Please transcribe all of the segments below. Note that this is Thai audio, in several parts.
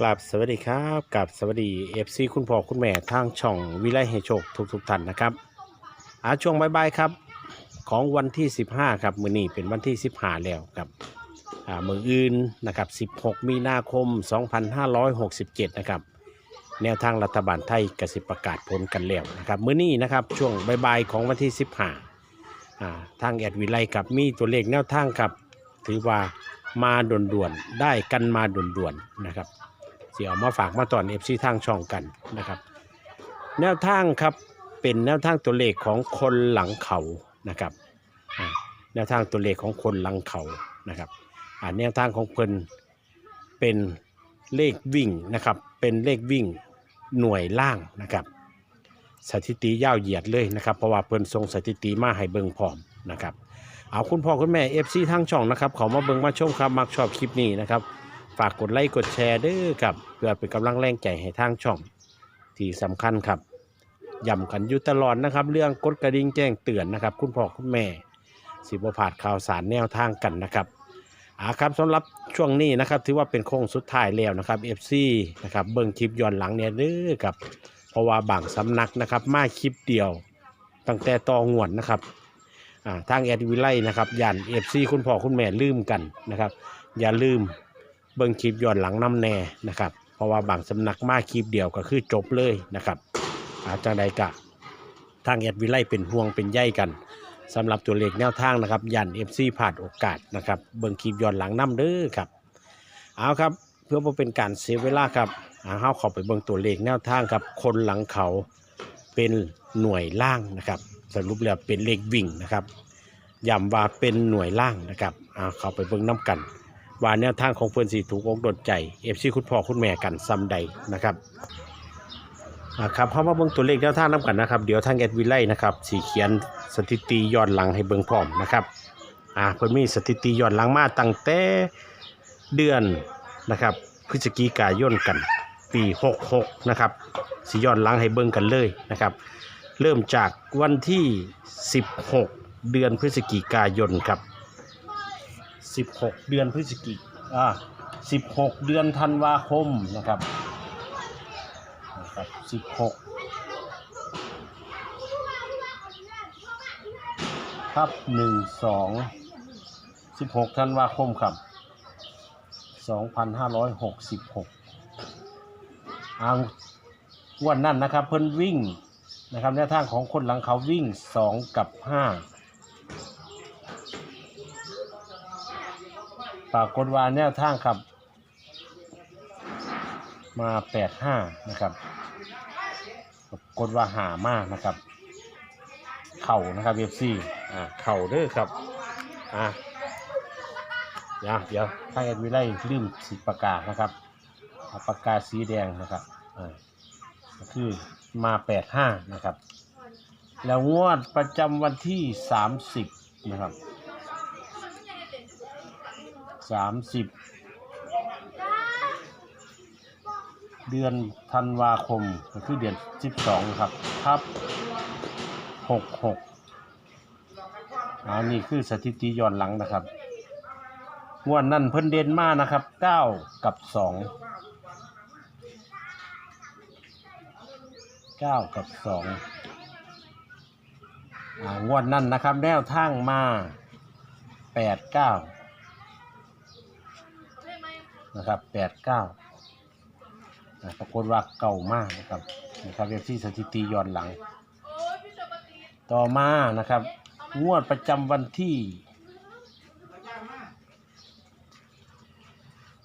กราบสวัสดีครับกับสวัสดีเอฟซีคุณพ่อคุณแม่ทางช่องวิไลให้โชคทุกทุกท่านนะครับอาช่วงบายๆครับ ของวันที่ 15 ครับ มื้อนี้เป็นวันที่ 15 แล้วครับอ่ามืออื่นนะครับ 16 มีนาคม 2567 นะครับ แนวทางรัฐบาลไทยกสิประกาศผลกันแล้วนะครับ มื้อนี้นะครับช่วงบายๆของวันที่ 15อ่าทางแอดวิไลกับมีตัวเลขแนวทางครับ ถือว่ามาด่วนๆได้กันมาด่วนๆนะครับ เสียเอามาฝากมาตอนเอฟซีทางช่องกันนะครับ แนวทางครับเป็นแนวทางตัวเลขของคนหลังเขานะครับแนวทางตัวเลขของคนหลังเขานะครับอ่าแนวทางของเพิ่นเป็นเลขวิ่งนะครับ เป็นเลขวิ่งหน่วยล่างนะครับ สถิติยาวเหยียดเลยนะครับ เพราะว่าเพิ่นทรงสถิติมาให้เบิ่งพร้อมนะครับ เอาคุณพ่อคุณแม่เอฟซีทางช่องนะครับขอมาเบิ่งมาชมครับมักชอบคลิปนี้นะครับ ฝากกดไลค์กดแชร์ด้อครับเพื่อเป็นกำลังแรงใจให้ทางช่อง ที่สำคัญครับย้ำกันอยู่ตลอดนะครับ เรื่องกดกระดิ่งแจ้งเตือนนะครับ คุณพ่อคุณแม่ สิบผาดข่าวสารแนวทางกันนะครับอาครับสำหรับช่วงนี้นะครับ ถือว่าเป็นโค้งสุดท้ายแล้วนะครับ FC นะครับเบิ่งคลิปย้อนหลังเนี่ยเด้อครับเพราะว่าบางสำนักนะครับมาคลิปเดียว ตั้งแต่ตองวดนะครับทางแอดวิไลนะครับยัน FC คุณพ่อคุณแม่ลืมกันนะครับ อย่าลืม เบิ่งคลิปย้อนหลังน้ำแน่นะครับ เพราะว่าบางสำนักมาคลิปเดียวก็คือจบเลยนะครับ อาจารย์ใดกะทางแอดวิไลเป็นห่วงเป็นใยกันสำหรับตัวเลขแนวทางนะครับยันเอฟซีผ่านโอกาสนะครับเบิ่งคลิปย้อนหลังน้ำเด้อครับเอาครับเพื่อบ่เป็นการเสียเวลาครับเอาเฮาเข้าไปเบิ่งตัวเลขแนวทางครับคนหลังเขาเป็นหน่วยล่างนะครับ สรุปแล้วเป็นเลขวิ่งนะครับย้ำว่าเป็นหน่วยล่างนะครับเอาเข้าไปเบิ่งน้ำกัน ว่าแนวทางของเพื่อนสีถูกอกโดนใจเอฟซีคุณพ่อคุณแม่กันซ้ำใดนะครับครับเข้ามาเบิ่งตัวเลขแนวทางน้ำกันนะครับ เดี๋ยวทางแอดวิไลนะครับสีเขียนสถิติย้อนหลังให้เบิ่งพร้อมนะครับอ่าเพิ่นมีสถิติย้อนหลังมาตั้งแต่เดือนนะครับพฤศจิกายนกันปี 66 นะครับสีย้อนหลังให้เบิ่งกันเลยนะครับเริ่มจากวันที่ 16 เดือนพฤศจิกายนครับ 16 เดือนพฤศจิกอ่า16 เดือนธันวาคมนะครับนะครับ16ทับ1 2 16ธันวาคมครับ 2566อางวันนั้นนะครับเพิ่นวิ่งนะครับแนวทางของคนหลังเขาวิ่ง 2 กับ 5 ปรากฏว่าแนวทางครับ มาแปดห้านะครับปรากฏว่าหามากนะครับ เข่านะครับเอฟซีอ่าเข่าเด้อครับอ่าเดี๋ยวเดี๋ยวทางแอดวิไลลืมสีปากกานะครับเอาปากกาสีแดงนะครับอ่าก็คือมาแปดห้านะครับ แล้วงวดประจำวันที่สามสิบนะครับ สามสิบเดือนธันวาคมก็คือเดือนสิบสองครับทับหกหกอันนี้คือสถิติย้อนหลังนะครับงวดนั้นเพิ่นเด่นมากนะครับเก้ากับสองเก้ากับสองงวดนั้นนะครับแนวทางมาแปดเก้า นะครับแปดเก้าปรากฏว่าเก่ามากนะครับนะครับเรียกที่สถิติย้อนหลัง ต่อมานะครับ งวดประจำวันที่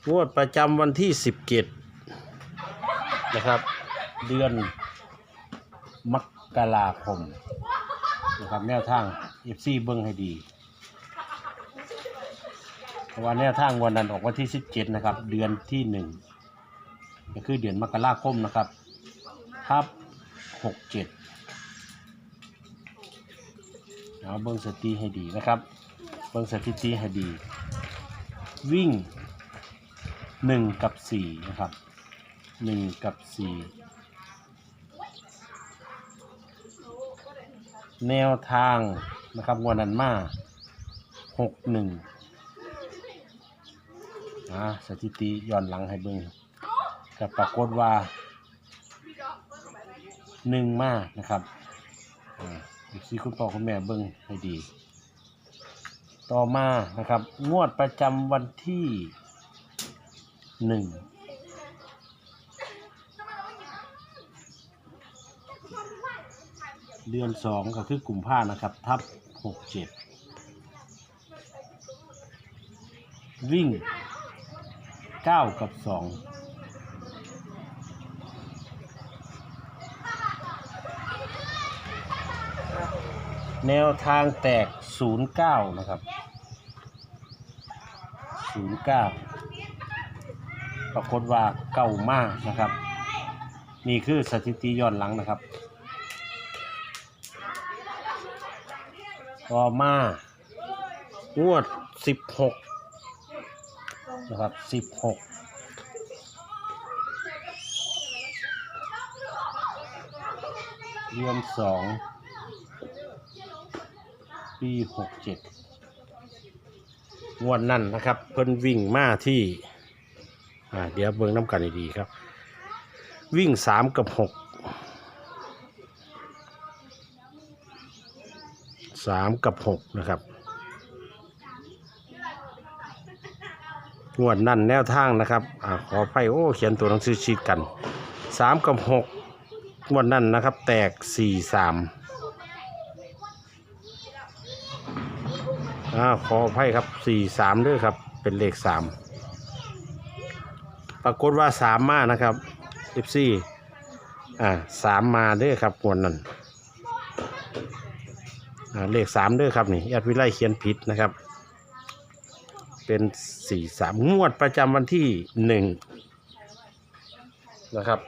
งวดประจำวันที่สิบเกตนะครับ เดือนมกราคมนะครับแนวทางเอฟซีเบิ้งให้ดี เพราะว่าแนวทางวันนั้นออกวันที่17นะครับ เดือนที่หนึ่งก็คือเดือนมกราคมนะครับทับ67เอาเบิ้งสติให้ดีนะครับ เบิ้งสถิติให้ดี วิ่ง1กับ4นะครับ1กับ4แนวทางนะครับวันนั้นมา61 อ่าสถิติย้อนหลังให้เบิ่งกับปรากฏว่าหนึ่งมากนะครับอ่าอีกทีคุณพ่อคุณแม่เบิ้งให้ดี ต่อมานะครับ งวดประจำวันที่หนึ่งเดือนสองก็คือกลุ่มผ้านะครับ ทับหกเจ็ดวิ่ง เก้ากับสองแนวทางแตกศูนย์เก้านะครับศูนย์เก้าปรากฏว่าเก่ามากนะครับ นี่คือสถิติย้อนหลังนะครับต่อมางวดสิบหก นะครับสิบหกเดือนสองปีหกเจ็ดงวดนั่นนะครับ เพิ่นวิ่งมาที่ อ่า เดี๋ยวเบิ่งน้ำกันดีๆครับ วิ่งสามกับหกสามกับหกนะครับ งวดนั่นแนวทางนะครับอขอไพ่โอ้เขียนตัวหนังสือชีดกันสามกับหกงวดนั่นนะครับ แตกสี่สามอ่าขอไพ่ครับสี่สามด้วยครับ เป็นเลขสามปรากฏว่าสามมานะครับเอฟซีอ่าสามมาเด้อครับงวดนั้นอ่าเลขสามเด้อครับนี่แอดวิไลเขียนผิดนะครับ เป็นสี่สามงวดประจำวันที่หนึ่งนะครับ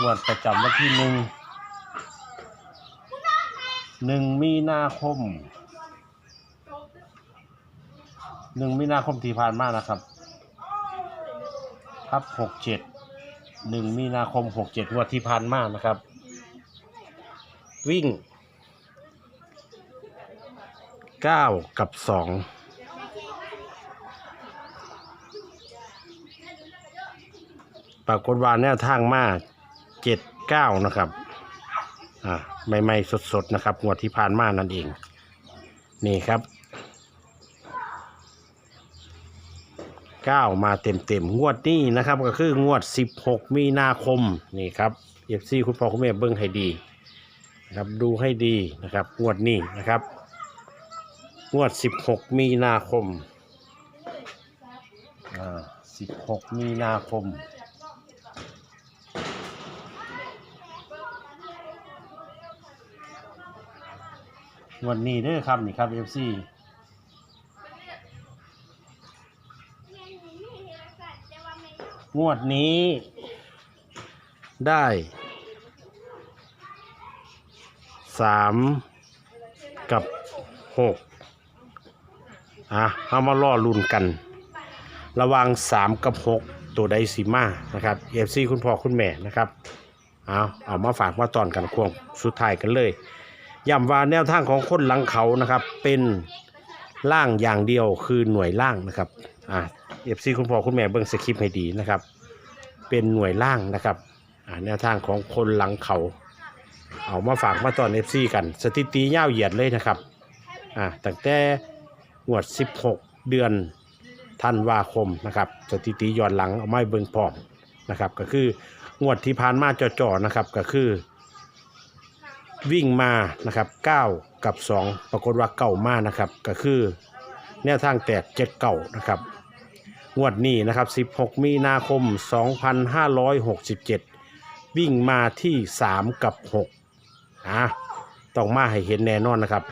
งวดประจำวันที่หนึ่งหนึ่งมีนาคมหนึ่งมีนาคมที่ผ่านมานะครับทับหกเจ็ดหนึ่งมีนาคมหกเจ็ดงวดที่ผ่านมานะครับ วิ่งเก้ากับสอง ปรากฏว่าแนวทางมาเจ็ดเก้านะครับอ่าใหม่ๆสดๆนะครับงวดที่ผ่านมานั่นเอง นี่ครับเก้ามาเต็มๆงวดนี้นะครับ ก็คืองวดสิบหกมีนาคมนี่ครับเอฟซีคุณพ่อคุณแม่เบิ้งให้ดีนะครับดูให้ดีนะครับงวดนี้นะครับงวด 16 มีนาคม อ่า 16 มีนาคม งวดนี้เด้อครับนี่ครับ FC งวดนี้ ได้สามกับหกอะเอามาล่อลุ่นกัน ระวังสามกับหกตัวใดสีมานะครับเอฟซีคุณพ่อคุณแม่นะครับ เอาเอามาฝากมาตอนกันควงสุดท้ายกันเลย ย้ำว่าแนวทางของคนหลังเขานะครับ เป็นล่างอย่างเดียวคือหน่วยล่างนะครับอ่าเอฟซีคุณพ่อคุณแม่เบิ่งสคริปต์ให้ดีนะครับ เป็นหน่วยล่างนะครับอ่าแนวทางของคนหลังเขา เอามาฝากมาตอนเอฟซีกัน สถิติยาวเหยียดเลยนะครับอ่าตั้งแต่งวด 16 เดือนธันวาคมนะครับสถิติย้อนหลังเอาไม้เบิ่งพร้อมนะครับ ก็คืองวดที่ผ่านมาจ่อๆนะครับก็คือ วิ่งมานะครับ9กับ2ปรากฏว่าเก่ามานะครับก็คือแนวทางแตกเจ็ดเก่านะครับงวดนี้นะครับ 16 มีนาคม 2567 วิ่งมาที่ 3 กับ6อะต้องมาให้เห็นแน่นอนนะครับ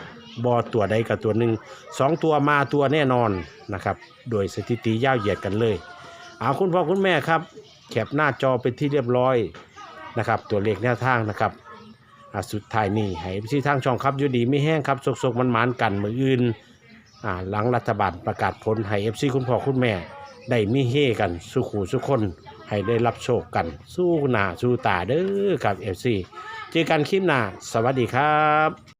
บอตัวใดกับตัวหนึ่งสองตัวมาตัวแน่นอนนะครับ โดยสถิติยาวเหยียดกันเลย เอาคุณพ่อคุณแม่ครับ แคปหน้าจอเป็นที่เรียบร้อยนะครับ ตัวเลขแนวทางนะครับ อ่าสุดท้ายนี่ให้พี่ทางช่องครับอยู่ดีไม่แห้งครับสกๆมันมานๆกันมืออื่นอ่าหลังรัฐบาลประกาศผลให้เอฟซีคุณพ่อคุณแม่ ได้มีเฮกันสุขูสุขคน ให้ได้รับโชคกัน สู้หน้าสู้ตาเด้อครับเอฟซีเจอกันคลิปหน้าสวัสดีครับ